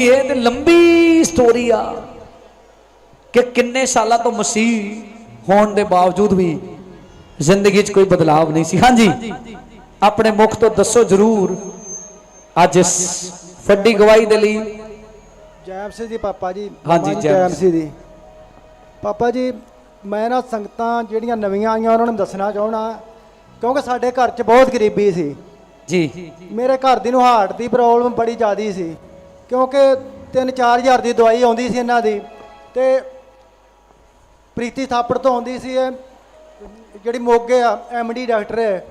ਇਹ ਤੇ ਲੰਬੀ ਸਟੋਰੀ ਆ ਕਿ ਕਿੰਨੇ ਸਾਲਾਂ ਤੋਂ ਮਸੀਹ ਹੋਣ ਦੇ ਬਾਵਜੂਦ ਵੀ ਜ਼ਿੰਦਗੀ 'ਚ ਕੋਈ ਬਦਲਾਅ ਨਹੀਂ ਸੀ। ਹਾਂਜੀ ਆਪਣੇ ਮੁਖ ਤੋਂ ਦੱਸੋ ਜਰੂਰ ਅੱਜ ਇਸ ਵੱਡੀ ਗਵਾਹੀ ਦੇ ਲਈ ਜੈਮ ਸਿੰਘ ਜੀ ਪਾਪਾ ਜੀ ਹਾਂਜੀ, ਜੈਮ ਜੈਮ ਸਿੰਘ ਜੀ ਪਾਪਾ ਜੀ ਮੈਂ ਨਾ ਸੰਗਤਾਂ ਜਿਹੜੀਆਂ ਨਵੀਆਂ ਆਈਆਂ ਉਹਨਾਂ ਨੂੰ ਦੱਸਣਾ ਚਾਹਣਾ ਕਿਉਂਕਿ ਸਾਡੇ ਘਰ 'ਚ ਬਹੁਤ ਗਰੀਬੀ ਸੀ। ਜੀ। ਮੇਰੇ ਘਰ ਦੀ ਨੂੰ ਹਾਰਟ ਦੀ ਪ੍ਰੋਬਲਮ ਬੜੀ ਜ਼ਿਆਦੀ ਸੀ। ਕਿਉਂਕਿ 3-4000 ਦੀ ਦਵਾਈ ਆਉਂਦੀ ਸੀ ਇਹਨਾਂ ਦੀ ਤੇ ਪ੍ਰੀਤੀ ਥਾਪੜ ਤੋਂ ਆਉਂਦੀ ਸੀ ਇਹ, ਜਿਹੜੀ ਮੋਗੇ ਆ ਐਮਡੀ ਡਾਕਟਰ ਹੈ।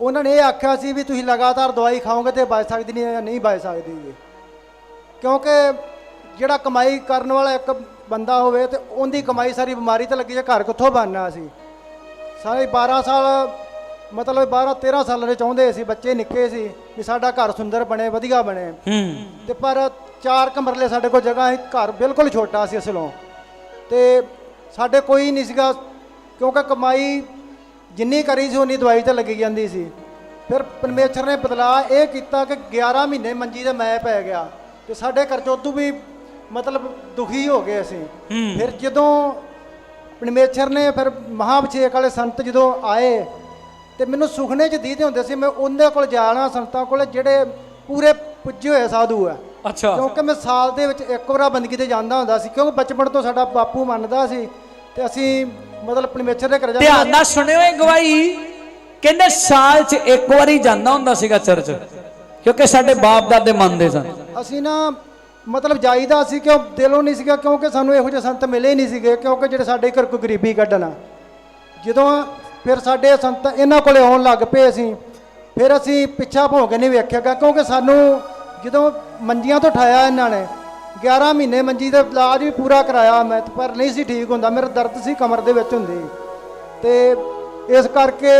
ਉਹਨਾਂ ਨੇ ਇਹ ਆਖਿਆ ਸੀ ਵੀ ਤੁਸੀਂ ਲਗਾਤਾਰ ਦਵਾਈ ਖਾਓਗੇ ਤੇ ਬਚ ਸਕਦੀ ਨਹੀਂ ਜਾਂ ਨਹੀਂ ਬਚ ਸਕਦੀ ਜੀ। ਕਿਉਂਕਿ ਜਿਹੜਾ ਕਮਾਈ ਕਰਨ ਵਾਲਾ ਇੱਕ ਬੰਦਾ ਹੋਵੇ ਤੇ ਉਹਦੀ ਕਮਾਈ ਸਾਰੀ ਬਿਮਾਰੀ ਤੇ ਲੱਗੀ ਜੇ ਘਰ ਕਿੱਥੋਂ ਬਣਨਾ ਸੀ। ਸਾਰੇ 12 ਸਾਲ ਮਤਲਬ 12 13 ਸਾਲਾਂ ਦੇ ਚਾਹੁੰਦੇ ਸੀ ਬੱਚੇ ਨਿੱਕੇ ਸੀ ਵੀ ਸਾਡਾ ਘਰ ਸੁੰਦਰ ਬਣੇ ਵਧੀਆ ਬਣੇ। ਹੂੰ। ਤੇ ਪਰ ਚਾਰ ਕਮਰਲੇ ਸਾਡੇ ਕੋਲ ਜਗ੍ਹਾ ਸੀ ਘਰ ਬਿਲਕੁਲ ਛੋਟਾ ਸੀ ਅਸਲੋਂ। ਤੇ ਸਾਡੇ ਕੋਈ ਨਹੀਂ ਸੀਗਾ ਕਿਉਂਕਿ ਕਮਾਈ ਜਿੰਨੀ ਕਰੀ ਸੀ ਉਨੀ ਦਵਾਈ ਤੇ ਲੱਗੀ ਜਾਂਦੀ ਸੀ। ਫਿਰ ਪਰਮੇਸ਼ਰ ਨੇ ਬਦਲਾ ਇਹ ਕੀਤਾ ਕਿ 11 ਮਹੀਨੇ ਮੰਜੀ ਤੇ ਮੈਂ ਪੈ ਗਿਆ। ਤੇ ਸਾਡੇ ਘਰ ਚੋਂ ਉਦੋਂ ਵੀ ਮਤਲਬ ਦੁਖੀ ਹੋ ਗਏ ਅਸੀਂ। ਫਿਰ ਜਦੋਂ ਪਰਮੇਸ਼ਰ ਨੇ ਫਿਰ ਮਹਾਭਿਸ਼ੇਕ ਵਾਲੇ ਸੰਤ ਜਦੋਂ ਆਏ ਤੇ ਮੈਨੂੰ ਸੁਖਨੇ ਚ ਦੀਦੇ ਹੁੰਦੇ ਸੀ ਮੈਂ ਉਹਦੇ ਕੋਲ ਜਾਣਾ ਸੰਤਾਂ ਕੋਲ ਜਿਹੜੇ ਪੂਰੇ ਪੁੱਜੇ ਹੋਏ ਸਾਧੂ ਆ। ਅੱਛਾ। ਕਿਉਂਕਿ ਮੈਂ ਸਾਲ ਦੇ ਵਿੱਚ ਇੱਕ ਵਾਰਾ ਬੰਦਗੀ ਤੇ ਜਾਂਦਾ ਹੁੰਦਾ ਸੀ ਕਿਉਂਕਿ ਬਚਪਨ ਤੋਂ ਸਾਡਾ ਬਾਪੂ ਮੰਨਦਾ ਸੀ ਤੇ ਅਸੀਂ ਮਤਲਬ ਪਰਮੇਸ਼ਰ ਦੇ ਘਰ ਧਿਆਨ ਨਾਲ ਸੁਣਿਓ ਇਹ ਗਵਾਹੀ ਕਹਿੰਦੇ ਸਾਲ 'ਚ ਇੱਕ ਵਾਰੀ ਜਾਂਦਾ ਹੁੰਦਾ ਸੀਗਾ ਚਰਚ ਕਿਉਂਕਿ ਸਾਡੇ ਬਾਪ ਦਾਦੇ ਮੰਨਦੇ ਸਨ। ਅਸੀਂ ਨਾ ਮਤਲਬ ਜਾਈਦਾ ਸੀ ਕਿਉਂ ਦਿਲੋਂ ਨਹੀਂ ਸੀਗਾ ਕਿਉਂਕਿ ਸਾਨੂੰ ਇਹੋ ਜਿਹੇ ਸੰਤ ਮਿਲੇ ਨਹੀਂ ਸੀਗੇ ਕਿਉਂਕਿ ਜਿਹੜੇ ਸਾਡੇ ਘਰ ਕੋਈ ਗਰੀਬੀ ਕੱਢਣਾ ਜਦੋਂ ਫਿਰ ਸਾਡੇ ਸੰਤ ਇਹਨਾਂ ਕੋਲੇ ਆਉਣ ਲੱਗ ਪਏ ਅਸੀਂ। ਫਿਰ ਅਸੀਂ ਪਿੱਛਾ ਭੌਂ ਕੇ ਨਹੀਂ ਵੇਖਿਆਗਾ ਕਿਉਂਕਿ ਸਾਨੂੰ ਜਦੋਂ ਮੰਜੀਆਂ ਤੋਂ ਉਠਾਇਆ ਇਹਨਾਂ ਨੇ 11 ਮਹੀਨੇ ਮੰਜੀ ਦਾ ਇਲਾਜ ਵੀ ਪੂਰਾ ਕਰਾਇਆ ਮੈਂ, ਪਰ ਨਹੀਂ ਸੀ ਠੀਕ ਹੁੰਦਾ, ਮੇਰਾ ਦਰਦ ਸੀ ਕਮਰ ਦੇ ਵਿੱਚ ਹੁੰਦੀ। ਤੇ ਇਸ ਕਰਕੇ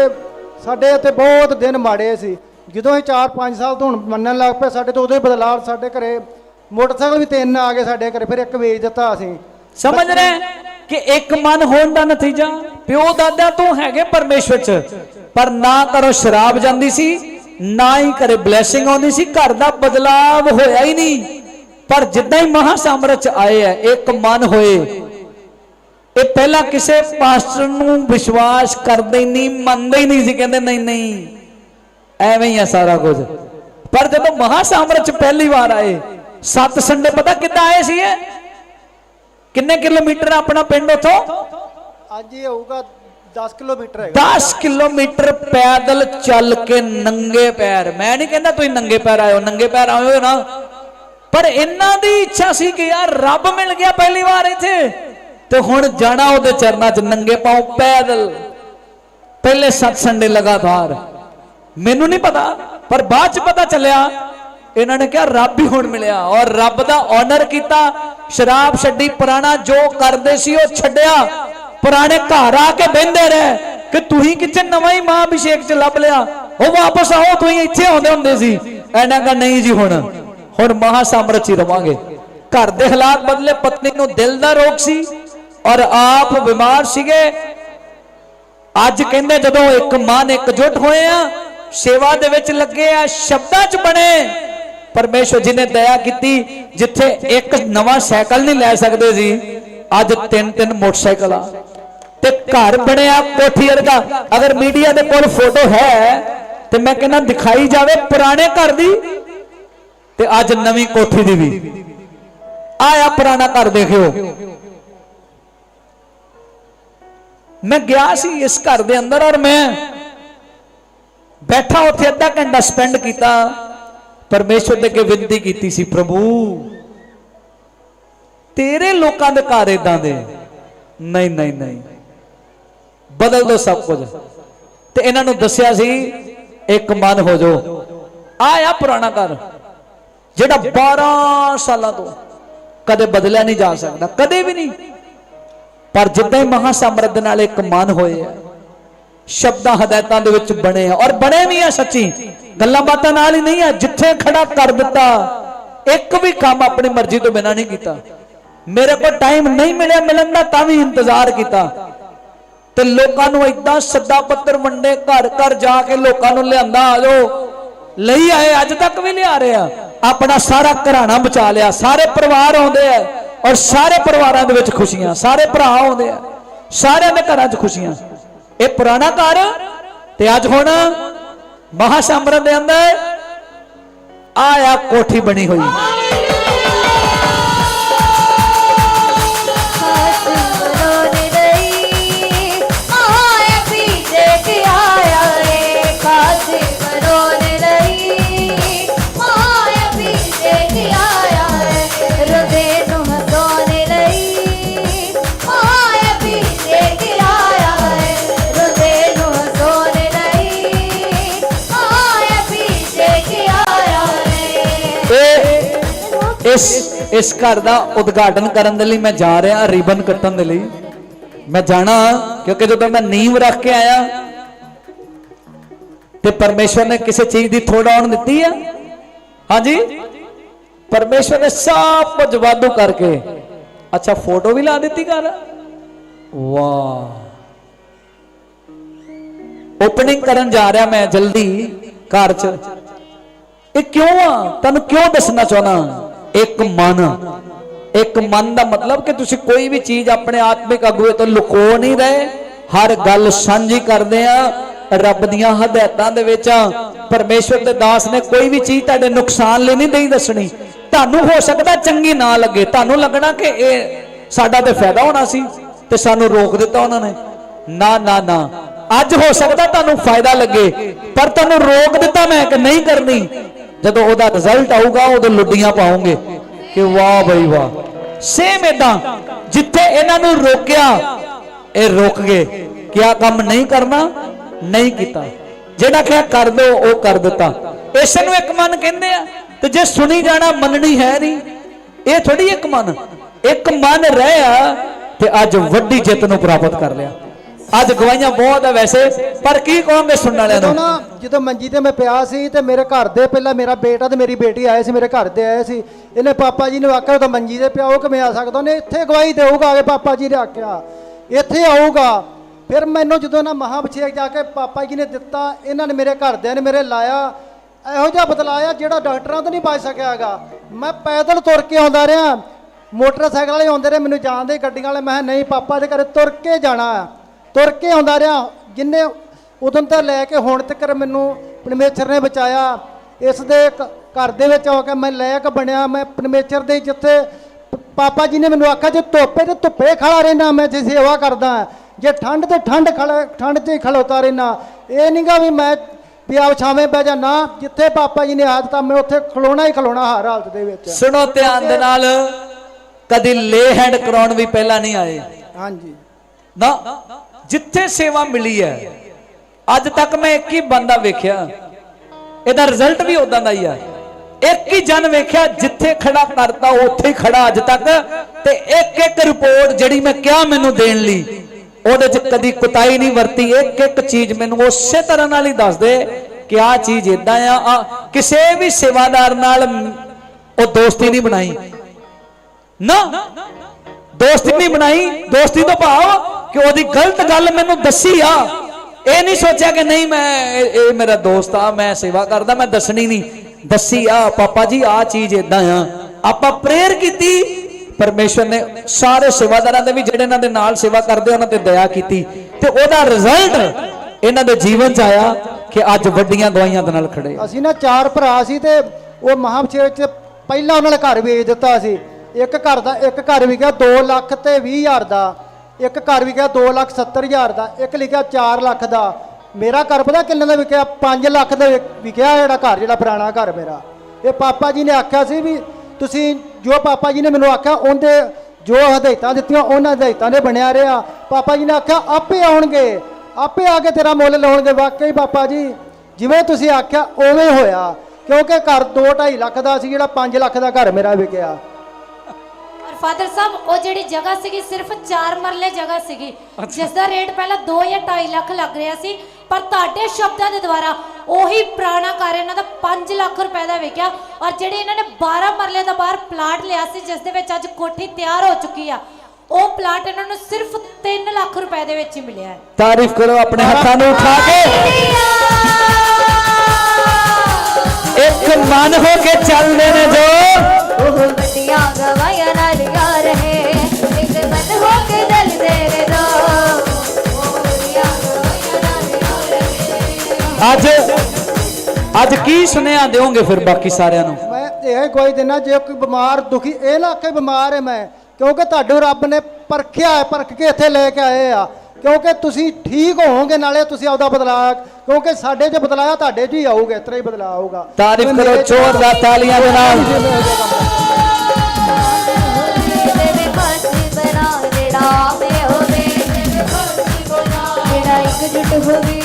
ਸਾਡੇ ਇੱਥੇ ਬਹੁਤ ਦਿਨ ਮਾੜੇ ਸੀ। ਜਦੋਂ ਇਹ 4-5 ਸਾਲ ਤੋਂ ਹੁਣ ਮੰਨਣ ਲੱਗ ਪਏ, ਸਾਡੇ ਤੋਂ ਉਦੋਂ ਹੀ ਬਦਲਾਅ ਸਾਡੇ ਘਰੇ, ਮੋਟਰਸਾਈਕਲ ਵੀ ਤਿੰਨ ਆ ਗਏ ਸਾਡੇ ਘਰੇ, ਫਿਰ ਇੱਕ ਵੇਚ ਦਿੱਤਾ ਅਸੀਂ। ਸਮਝ ਰਹੇ? ਕਿ ਇੱਕ ਮਨ ਹੋਣ ਦਾ ਨਤੀਜਾ ਪਿਓ ਦਾਦਾ ਤੋਂ ਹੈਗੇ ਪਰਮੇਸ਼ਵਰ ਚ। ਪਰ ਨਾ ਕਰੋ ਸ਼ਰਾਬ ਜਾਂਦੀ ਸੀ, ਨਾ ਹੀ ਘਰੇ ਬਲੇਸਿੰਗ ਆਉਂਦੀ ਸੀ, ਘਰ ਦਾ ਬਦਲਾਵ ਹੋਇਆ ਹੀ ਨਹੀਂ। ਪਰ ਜਿੱਦਾਂ ਹੀ ਮਹਾ ਸਾਮਰਾਜ ਆਏ ਆ, ਇੱਕ ਮਨ ਹੋਏ। ਇਹ ਪਹਿਲਾਂ ਕਿਸੇ ਪਾਸਟਰ ਨੂੰ ਵਿਸ਼ਵਾਸ ਕਰਦੇ ਹੀ ਨਹੀਂ, ਮੰਨਦੇ ਹੀ ਨਹੀਂ ਸੀ, ਕਹਿੰਦੇ ਨਹੀਂ ਨਹੀਂ, ਐਵੇਂ ਹੀ ਆ ਸਾਰਾ ਕੁਝ। ਪਰ ਜਦੋਂ ਮਹਾ ਸਾਮਰਾਜ ਪਹਿਲੀ ਵਾਰ ਆਏ, ਸੱਤ ਸੰਡੇ ਪਤਾ ਕਿੱਦਾਂ ਆਏ ਸੀ ਇਹ ਕਿੰਨੇ ਕਿਲੋਮੀਟਰ ਆ ਆਪਣਾ ਪਿੰਡ ਉਥੋਂ ਅੱਜ ਇਹ ਹੋਊਗਾ 10 ਕਿਲੋਮੀਟਰ ਹੈਗਾ 10 ਕਿਲੋਮੀਟਰ ਪੈਦਲ ਚੱਲ ਕੇ ਨੰਗੇ ਪੈਰ ਮੈਂ ਨਹੀਂ ਕਹਿੰਦਾ ਤੁਸੀਂ ਨੰਗੇ ਪੈਰ ਆਇਓ ਨੰਗੇ ਪੈਰ ਆਇਓ ਨਾ ਪਰ ਇਹਨਾਂ ਦੀ ਇੱਛਾ ਸੀ ਕਿ ਯਾਰ ਰੱਬ ਮਿਲ ਗਿਆ ਪਹਿਲੀ ਵਾਰ ਇੱਥੇ ਤੇ ਹੁਣ ਜਾਣਾ ਉਹਦੇ ਚਰਨਾਂ 'ਚ ਨੰਗੇ ਪਾਉ ਪੈਦਲ ਪਹਿਲੇ ਸੱਤ ਸੰਡੇ ਲਗਾਤਾਰ ਮੈਨੂੰ ਨਹੀਂ ਪਤਾ ਪਰ ਬਾਅਦ 'ਚ ਪਤਾ ਚੱਲਿਆ ਇਹਨਾਂ ਨੇ ਕਿਹਾ ਰੱਬ ਹੀ ਹੁਣ ਮਿਲਿਆ ਔਰ ਰੱਬ ਦਾ ਆਨਰ ਕੀਤਾ ਸ਼ਰਾਬ ਛੱਡੀ, ਪੁਰਾਣਾ ਜੋ ਕਰਦੇ ਸੀ ਉਹ ਛੱਡਿਆ। ਪੁਰਾਣੇ ਘਰ ਆ ਕੇ ਬਹਿੰਦੇ ਰਹੇ ਕਿ ਤੁਸੀਂ ਕਿੱਥੇ ਨਵਾਂ ਹੀ ਮਾਂ ਅਭਿਸ਼ੇਕ ਚ ਲੱਭ ਲਿਆ। ਉਹ ਵਾਪਸ ਆਓ, ਤੁਸੀਂ ਇੱਥੇ ਆਉਂਦੇ ਹੁੰਦੇ ਸੀ। ਇਹਨਾਂ ਕਾ ਨਹੀਂ ਜੀ ਹੁਣ। ਹੁਣ ਮਹਾ ਸਾਮਰਾਜ ਹੀ ਰਵਾਂਗੇ। ਘਰ ਦੇ ਹਾਲਾਤ ਬਦਲੇ ਪਤਨੀ ਨੂੰ ਦਿਲ ਦਾ ਰੋਗ ਸੀ ਔਰ ਆਪ ਬਿਮਾਰ ਸੀਗੇ। ਅੱਜ ਕਹਿੰਦੇ ਜਦੋਂ ਇੱਕ ਮਨ ਇਕਜੁੱਟ ਹੋਏ ਆ, ਸੇਵਾ ਦੇ ਵਿੱਚ ਲੱਗੇ ਆ, ਸ਼ਬਦਾਂ 'ਚ ਬਣੇ। ਪਰਮੇਸ਼ਵਰ ਜੀ ਨੇ ਦਇਆ ਕੀਤੀ, ਜਿੱਥੇ ਇੱਕ ਨਵਾਂ ਸਾਈਕਲ ਨਹੀਂ ਲੈ ਸਕਦੇ ਸੀ ਅੱਜ ਤਿੰਨ ਤਿੰਨ ਮੋਟਰਸਾਈਕਲ ਆ। ਤੇ ਘਰ ਬਣਿਆ ਕੋਠੀ ਵਰਗਾ ਅਗਰ ਮੀਡੀਆ ਦੇ ਕੋਲ ਫੋਟੋ ਹੈ, ਤੇ ਮੈਂ ਕਹਿੰਦਾ ਦਿਖਾਈ ਜਾਵੇ ਪੁਰਾਣੇ ਘਰ ਦੀ, ਤੇ ਅੱਜ ਨਵੀਂ ਕੋਠੀ ਦੀ ਵੀ। ਆਇਆ ਪੁਰਾਣਾ ਘਰ ਦੇਖਿਓ। ਮੈਂ ਗਿਆ ਸੀ ਇਸ ਘਰ ਦੇ ਅੰਦਰ ਔਰ ਮੈਂ ਬੈਠਾ ਉੱਥੇ ਅੱਧਾ ਘੰਟਾ ਸਪੈਂਡ ਕੀਤਾ। ਪਰਮੇਸ਼ਵਰ ਦੇ ਅੱਗੇ ਬੇਨਤੀ ਕੀਤੀ ਸੀ, ਪ੍ਰਭੂ, ਤੇਰੇ ਲੋਕਾਂ ਦੇ ਘਰ ਇਦਾਂ ਦੇ ਨਹੀਂ ਨਹੀਂ ਨਹੀਂ। ਬਦਲ ਦੋ ਸਭ ਕੁਝ। ਤੇ ਇਹਨਾਂ ਨੂੰ ਦੱਸਿਆ ਸੀ, ਇੱਕ ਮਨ ਹੋ ਜੋ ਆਇਆ ਪੁਰਾਣਾ ਘਰ, ਜਿਹੜਾ 12 ਸਾਲਾਂ ਤੋਂ ਕਦੇ ਬਦਲਿਆ ਨਹੀਂ ਜਾ ਸਕਦਾ, ਕਦੇ ਵੀ ਨਹੀਂ। ਪਰ ਜਿੱਦਾਂ ਹੀ ਮਹਾ ਸਮਰੱਧ ਨਾਲ ਇੱਕ ਮਨ ਹੋਏ ਆ, ਸ਼ਬਦਾਂ ਹਦਾਇਤਾਂ ਦੇ ਵਿੱਚ ਬਣੇ ਆ, ਔਰ ਬਣੇ ਵੀ ਆ ਸੱਚੀ। ਗੱਲਾਂ ਬਾਤਾਂ ਨਾਲ ਹੀ ਨਹੀਂ ਹੈ, ਜਿੱਥੇ ਖੜਾ ਕਰ ਦਿੱਤਾ, ਇੱਕ ਵੀ ਕੰਮ ਆਪਣੀ ਮਰਜ਼ੀ ਤੋਂ ਬਿਨਾ ਨਹੀਂ ਕੀਤਾ। ਮੇਰੇ ਕੋਲ ਟਾਈਮ ਨਹੀਂ ਮਿਲਿਆ, ਮਿਲਣ ਦਾ ਤਾਂ ਵੀ ਇੰਤਜ਼ਾਰ ਕੀਤਾ। ਤੇ ਲੋਕਾਂ ਨੂੰ ਇਦਾਂ ਸੱਦਾ ਪੱਤਰ ਵੰਡੇ, ਘਰ ਘਰ ਜਾ ਕੇ ਲੋਕਾਂ ਨੂੰ ਲਿਆਂਦਾ, ਆ ਜਾਓ। ਲਈ ਆਏ, ਅੱਜ ਤੱਕ ਵੀ ਲਿਆ ਰਹੇ ਆ। ਆਪਣਾ ਸਾਰਾ ਘਰਾਣਾ ਬਚਾ ਲਿਆ। ਸਾਰੇ ਪਰਿਵਾਰ ਆਉਂਦੇ ਆ ਔਰ ਸਾਰੇ ਪਰਿਵਾਰਾਂ ਦੇ ਵਿੱਚ ਖੁਸ਼ੀਆਂ, ਸਾਰੇ ਭਰਾ ਆਉਂਦੇ ਆ। ਸਾਰਿਆਂ ਦੇ ਘਰਾਂ 'ਚ ਖੁਸ਼ੀਆਂ। ਇਹ ਪੁਰਾਣਾ ਘਰ ਤੇ ਅੱਜ ਹੁਣ ਮਹਾਸ਼ੰਬਰਨ ਦੇ ਅੰਦਰ ਆਇਆ ਕੋਠੀ ਬਣੀ ਹੋਈ। ਇਸ ਘਰ ਦਾ ਉਦਘਾਟਨ ਕਰਨ ਦੇ ਲਈ ਮੈਂ ਜਾ ਰਿਹਾ ਰਿਬਨ ਕੱਟਣ ਦੇ ਲਈ। ਮੈਂ ਜਾਣਾ ਕਿਉਂਕਿ ਜਦੋਂ ਮੈਂ ਨੀਂਵ ਰੱਖ ਕੇ ਆਇਆ ਤੇ ਪਰਮੇਸ਼ਵਰ ਨੇ ਕਿਸੇ ਚੀਜ਼ ਦੀ ਥੋੜਾ ਆਉਣ ਦਿੱਤੀ ਆ। ਹਾਂਜੀ? ਪਰਮੇਸ਼ਵਰ ਨੇ ਸਭ ਕੁਝ ਵਾਧੂ ਕਰਕੇ। ਅੱਛਾ, ਫੋਟੋ ਵੀ ਲਾ ਦਿੱਤੀ ਘਰ? ਵਾਹ। ਓਪਨਿੰਗ ਕਰਨ ਜਾ ਰਿਹਾ ਮੈਂ ਜਲਦੀ ਘਰ 'ਚ। ਇਹ ਕਿਉਂ ਆ? ਤੁਹਾਨੂੰ ਕਿਉਂ ਦੱਸਣਾ ਚਾਹਣਾ ਇੱਕ ਮਨ। ਇੱਕ ਮਨ ਦਾ ਮਤਲਬ ਕਿ ਤੁਸੀਂ ਕੋਈ ਵੀ ਚੀਜ਼ ਆਪਣੇ ਆਤਮਿਕ ਅਗੂਏ ਤੋਂ ਲੁਕੋ ਨਹੀਂ ਰਹੇ। ਹਰ ਗੱਲ ਸਾਂਝੀ ਕਰਦੇ ਆ। ਰੱਬ ਦੀਆਂ ਹਦਾਇਤਾਂ ਦੇ ਵਿੱਚ ਆ। ਪਰਮੇਸ਼ਵਰ ਦੇ ਦਾਸ ਨੇ ਕੋਈ ਵੀ ਚੀਜ਼ ਤੁਹਾਡੇ ਨੁਕਸਾਨ ਲਈ ਨਹੀਂ ਦੇਈ ਦੱਸਣੀ। ਤੁਹਾਨੂੰ ਹੋ ਸਕਦਾ ਚੰਗੀ ਨਾ ਲੱਗੇ। ਤੁਹਾਨੂੰ ਲੱਗਣਾ ਕਿ ਇਹ ਸਾਡਾ ਤੇ ਫਾਇਦਾ ਹੋਣਾ ਸੀ ਤੇ ਸਾਨੂੰ ਰੋਕ ਦਿੱਤਾ ਉਹਨਾਂ ਨੇ। ਨਾ ਨਾ ਨਾ। ਅੱਜ ਹੋ ਸਕਦਾ ਤੁਹਾਨੂੰ ਫਾਇਦਾ ਲੱਗੇ। ਪਰ ਤੁਹਾਨੂੰ ਰੋਕ ਦਿੱਤਾ ਮੈਂ ਕਿ ਨਹੀਂ ਕਰਨੀ। ਜਦੋਂ ਉਹਦਾ ਰਿਜ਼ਲਟ ਆਊਗਾ, ਉਦੋਂ ਲੁੱਡੀਆਂ ਪਾਉਂਗੇ। ਕਿ ਵਾਹ ਬਈ ਵਾਹ। ਸੇਮ ਇਦਾਂ ਜਿੱਥੇ ਇਹਨਾਂ ਨੂੰ ਰੋਕਿਆ, ਇਹ ਰੁਕ ਗਏ। ਕਿ ਆ ਕੰਮ ਨਹੀਂ ਕਰਨਾ? ਨਹੀਂ ਕੀਤਾ। ਜਿਹੜਾ ਕਿਹਾ ਕਰ ਦੋ, ਉਹ ਕਰ ਦਿੱਤਾ। ਇਸ ਨੂੰ ਇੱਕ ਮਨ ਕਹਿੰਦੇ ਆ। ਤੇ ਜੇ ਸੁਣੀ ਜਾਣਾ, ਮੰਨਣੀ ਹੈ ਨਹੀਂ। ਇਹ ਥੋੜੀ ਇੱਕ ਮਨ। ਇੱਕ ਮਨ ਰਹਿਆ ਤੇ ਅੱਜ ਵੱਡੀ ਜਿੱਤ ਨੂੰ ਪ੍ਰਾਪਤ ਕਰ ਲਿਆ। ਅੱਜ ਗਵਾਈਆਂ ਬਹੁਤ ਆ ਵੈਸੇ, ਪਰ ਕੀ ਕਹੋਗੇ ਸੁਣਨ ਵਾਲਿਆਂ ਜਦੋਂ ਨੂੰ ਨਾ ਜਦੋਂ ਮੰਜੀ ਤੇ ਮੈਂ ਪਿਆ ਸੀ ਤੇ ਮੇਰੇ ਘਰ ਦੇ ਪਹਿਲਾਂ ਮੇਰਾ ਬੇਟਾ ਤੇ ਮੇਰੀ ਬੇਟੀ ਆਏ ਸੀ, ਮੇਰੇ ਘਰ ਦੇ ਆਏ ਸੀ। ਇਹਨੇ ਪਾਪਾ ਜੀ ਨੂੰ ਆਖਿਆ ਉਹ ਤਾਂ ਮੰਜੀ ਤੇ ਪਿਆ, ਉਹ ਕਿਵੇਂ ਆ ਸਕਦਾ? ਉਹਨੇ ਇੱਥੇ ਗਵਾਹੀ ਦੇਊਗਾ ਕਿ ਪਾਪਾ ਜੀ ਨੇ ਆਖਿਆ। ਇੱਥੇ ਆਊਗਾ। ਫਿਰ ਮੈਨੂੰ ਜਦੋਂ ਨਾ ਮਹਾਭਿਸ਼ੇਕ ਜਾ ਕੇ ਪਾਪਾ ਜੀ ਨੇ ਦਿੱਤਾ, ਇਹਨਾਂ ਨੇ ਮੇਰੇ ਘਰਦਿਆਂ ਨੇ ਮੇਰੇ ਲਾਇਆ, ਇਹੋ ਜਿਹਾ ਬਦਲਾਇਆ ਜਿਹੜਾ ਡਾਕਟਰਾਂ ਤੋਂ ਨਹੀਂ ਬਚ ਹੈਗਾ। ਮੈਂ ਪੈਦਲ ਤੁਰ ਕੇ ਆਉਂਦਾ ਰਿਹਾ। ਮੋਟਰਸਾਈਕਲ ਵਾਲੇ ਆਉਂਦੇ ਰਹੇ, ਮੈਨੂੰ ਜਾਣਦੇ ਗੱਡੀਆਂ ਵਾਲੇ, ਮੈਂ ਕਿਹਾ, ਨਹੀਂ, ਪਾਪਾ ਦੇ ਘਰੇ ਤੁਰ ਕੇ ਜਾਣਾ ਹੈ। ਤੁਰ ਕੇ ਆਉਂਦਾ ਰਿਹਾ ਜਿੰਨੇ ਉਦੋਂ ਤੋਂ ਲੈ ਕੇ ਹੁਣ ਤੱਕ ਮੈਨੂੰ ਪਰਮੇਸ਼ਰ ਨੇ ਬਚਾਇਆ। ਇਸ ਦੇ ਘਰ ਦੇ ਵਿੱਚ ਆ ਕੇ ਮੈਂ ਲਾਇਕ ਬਣਿਆ ਮੈਂ ਪਰਮੇਸ਼ਰ ਦੇ ਜਿੱਥੇ ਪਾਪਾ ਜੀ ਨੇ ਮੈਨੂੰ ਆਖਿਆ ਜੇ ਧੁੱਪੇ ਤੇ ਧੁੱਪੇ ਖੜਾ ਰਹਿਣਾ ਮੈਂ ਤੇ ਸੇਵਾ ਕਰਦਾ ਜੇ ਠੰਡ ਤੇ ਠੰਡ ਖੜਾ ਠੰਡ 'ਚ ਹੀ ਖਲੋਤਾ ਰਹਿਣਾ। ਇਹ ਨਹੀਂਗਾ ਵੀ ਮੈਂ ਵੀ ਆਪ ਛਾਵੇਂ ਬਹਿ ਜਾ ਨਾ ਜਿੱਥੇ ਪਾਪਾ ਜੀ ਨੇ ਆਦਤ ਮੈਂ ਉੱਥੇ ਖਲੋਣਾ ਹੀ ਖਲੋਣਾ ਹਰ ਹਾਲਤ ਦੇ ਵਿੱਚ। ਸੁਣੋ ਧਿਆਨ ਦੇ ਨਾਲ ਕਦੀ ਲੇ ਹੈਂਡ ਕਰਾਉਣ ਵੀ ਪਹਿਲਾਂ ਨਹੀਂ ਆਏ। ਹਾਂਜੀ। ਨਾ ਜਿੱਥੇ ਸੇਵਾ ਮਿਲੀ ਹੈ, ਅੱਜ ਤੱਕ ਮੈਂ ਇੱਕ ਹੀ ਬੰਦਾ ਵੇਖਿਆ। ਇਹਦਾ ਰਿਜ਼ਲਟ ਵੀ ਉਦਾਂ ਦਾ ਹੀ ਆ। ਇੱਕ ਹੀ ਜਨ ਵੇਖਿਆ, ਜਿੱਥੇ ਖੜਾ ਕਰਤਾ ਉੱਥੇ ਹੀ ਖੜਾ ਅੱਜ ਤੱਕ। ਤੇ ਇੱਕ ਇੱਕ ਰਿਪੋਰਟ ਜਿਹੜੀ ਮੈਂ ਕਿਹਾ ਮੈਨੂੰ ਦੇਣ ਲਈ, ਉਹਦੇ 'ਚ ਕਦੀ ਕੁਤਾਈ ਨਹੀਂ ਵਰਤੀ। ਇੱਕ ਇੱਕ ਚੀਜ਼ ਮੈਨੂੰ ਉਸੇ ਤਰ੍ਹਾਂ ਨਾਲ ਹੀ ਦੱਸ ਦੇ ਕਿ ਆਹ ਚੀਜ਼ ਇਦਾਂ ਆ। ਕਿਸੇ ਵੀ ਸੇਵਾਦਾਰ ਨਾਲ ਉਹ ਦੋਸਤੀ ਨਹੀਂ ਬਣਾਈ। ਨਾ, ਦੋਸਤੀ ਨਹੀਂ ਬਣਾਈ। ਦੋਸਤੀ ਤੋਂ ਭਾਵ ਕਿ ਉਹਦੀ ਗਲਤ ਗੱਲ ਮੈਨੂੰ ਦੱਸੀ ਆ। ਇਹ ਨਹੀਂ ਸੋਚਿਆ ਕਿ ਨਹੀਂ ਮੈਂ, ਇਹ ਮੇਰਾ ਦੋਸਤ ਆ, ਮੈਂ ਸੇਵਾ ਕਰਦਾ, ਮੈਂ ਦੱਸਣੀ ਨਹੀਂ। ਦੱਸੀ ਆ, ਪਾਪਾ ਜੀ ਆ ਚੀਜ਼ ਇਦਾਂ ਆ। ਆਪਾਂ ਪ੍ਰੇਅਰ ਕੀਤੀ, ਪਰਮੇਸ਼ਵਰ ਨੇ ਸਾਰੇ ਸੇਵਾਦਾਰਾਂ ਦੇ ਵੀ ਜਿਹੜੇ ਇਹਨਾਂ ਦੇ ਨਾਲ ਸੇਵਾ ਕਰਦੇ ਉਹਨਾਂ ਤੇ ਦਇਆ ਕੀਤੀ। ਤੇ ਉਹਦਾ ਰਿਜ਼ਲਟ ਇਹਨਾਂ ਦੇ ਜੀਵਨ ਚ ਆਇਆ ਕਿ ਅੱਜ ਵੱਡੀਆਂ ਗਵਾਈਆਂ ਦੇ ਨਾਲ ਖੜੇ ਅਸੀਂ ਨਾ ਚਾਰ ਭਰਾ ਸੀ ਤੇ ਉਹ ਮਹਾਭਿਸ਼ੇਕ ਚ ਪਹਿਲਾਂ ਉਹਨਾਂ ਨੇ ਘਰ ਵੇਚ ਦਿੱਤਾ ਸੀ। ਇੱਕ ਘਰ ਦਾ, ਇੱਕ ਘਰ ਵੀ ਗਿਆ 2 ਲੱਖ ਤੇ 20 ਹਜ਼ਾਰ ਦਾ। ਇੱਕ ਘਰ ਵਿਕਿਆ ਗਿਆ 2 ਲੱਖ 70 ਹਜ਼ਾਰ ਦਾ, ਇੱਕ ਲਿਖਿਆ 4 ਲੱਖ ਦਾ। ਮੇਰਾ ਘਰ ਪਤਾ ਕਿੰਨੇ ਦਾ ਵਿਕਿਆ? 5 ਲੱਖ ਦਾ ਵਿਕਿਆ ਜਿਹੜਾ ਘਰ, ਜਿਹੜਾ ਪੁਰਾਣਾ ਘਰ ਮੇਰਾ। ਇਹ ਪਾਪਾ ਜੀ ਨੇ ਆਖਿਆ ਸੀ ਵੀ ਤੁਸੀਂ ਜੋ ਪਾਪਾ ਜੀ ਨੇ ਮੈਨੂੰ ਆਖਿਆ, ਉਹਦੇ ਜੋ ਹਦਾਇਤਾਂ ਦਿੱਤੀਆਂ, ਉਹਨਾਂ ਹਦਾਇਤਾਂ ਦੇ ਬਣਿਆ ਰਿਹਾ। ਪਾਪਾ ਜੀ ਨੇ ਆਖਿਆ, ਆਪੇ ਆਉਣਗੇ, ਆਪੇ ਆ ਕੇ ਤੇਰਾ ਮੁੱਲ ਲਾਉਣਗੇ। ਵਾਕਈ ਪਾਪਾ ਜੀ, ਜਿਵੇਂ ਤੁਸੀਂ ਆਖਿਆ, ਉਵੇਂ ਹੋਇਆ। ਕਿਉਂਕਿ ਘਰ 2.5 ਲੱਖ ਦਾ ਸੀ, ਜਿਹੜਾ 5 ਲੱਖ ਦਾ ਘਰ ਮੇਰਾ ਵਿਕਿਆ। ਫਾਦਰ ਸਾਹਿਬ ਉਹ ਜਿਹੜੀ ਜਗ੍ਹਾ ਸੀਗੀ ਸਿਰਫ 4 ਮਰਲੇ ਜਗ੍ਹਾ ਸੀਗੀ। ਜਿਸ ਦਾ ਰੇਟ ਪਹਿਲਾਂ 2 ਜਾਂ 2.5 ਲੱਖ ਲੱਗ ਰਿਹਾ ਸੀ ਪਰ ਤੁਹਾਡੇ ਸ਼ਬਦਾਂ ਦੇ ਦੁਆਰਾ ਉਹੀ ਪੁਰਾਣਾ ਘਰ ਇਹਨਾਂ ਦਾ 5 ਲੱਖ ਰੁਪਏ ਦਾ ਵਿਕਿਆ ਔਰ ਜਿਹੜੇ ਇਹਨਾਂ ਨੇ 12 ਮਰਲੇ ਦਾ ਬਾਹਰ ਪਲਾਟ ਲਿਆ ਸੀ ਜਿਸ ਦੇ ਵਿੱਚ ਅੱਜ ਕੋਠੀ ਤਿਆਰ ਹੋ ਚੁੱਕੀ ਆ ਉਹ ਪਲਾਟ ਇਹਨਾਂ ਨੂੰ ਸਿਰਫ 3 ਲੱਖ ਰੁਪਏ ਦੇ ਵਿੱਚ ਹੀ ਮਿਲਿਆ ਹੈ। ਤਾਰੀਫ ਕਰੋ ਆਪਣੇ ਹੱਥਾਂ ਨੂੰ ਉਠਾ ਕੇ। ਇੱਕ ਮਨ ਹੋ ਕੇ ਚੱਲਦੇ ਨੇ ਜੋ। ਅੱਜ ਅੱਜ ਕੀ ਸੁਨੇਹਾ ਦਿਓਗੇ ਫਿਰ ਬਾਕੀ ਸਾਰਿਆਂ ਨੂੰ? ਮੈਂ ਇਹ ਕੋਈ ਦਿਨਾ ਜੇ ਕੋਈ ਬਿਮਾਰ ਦੁਖੀ ਇਹ ਨਾ ਕਿ ਬਿਮਾਰ ਹੈ ਮੈਂ ਕਿਉਂਕਿ ਤੁਹਾਨੂੰ ਰੱਬ ਨੇ ਪਰਖਿਆ ਹੈ ਪਰਖ ਕੇ ਇੱਥੇ ਲੈ ਕੇ ਆਏ ਆ। ਕਿਉਂਕਿ ਤੁਸੀਂ ਠੀਕ ਹੋਵੋਗੇ ਨਾਲੇ ਤੁਸੀਂ ਆਪਦਾ ਬਦਲਾਅ ਕਿਉਂਕਿ ਸਾਡੇ 'ਚ ਬਦਲਾਅ ਤੁਹਾਡੇ 'ਚ ਹੀ ਆਊਗਾ ਇਸ ਤਰ੍ਹਾਂ ਹੀ ਬਦਲਾਅ ਆਊਗਾ। ਤਾਰੀਫ ਕਰੋ 'ਚ ਜ਼ੋਰਦਾਰ ਤਾਲੀਆਂ ਦੇ ਨਾਲ। ਜਿਹੜਾ ਇੱਕ ਜੁਟ ਹੋਵੇ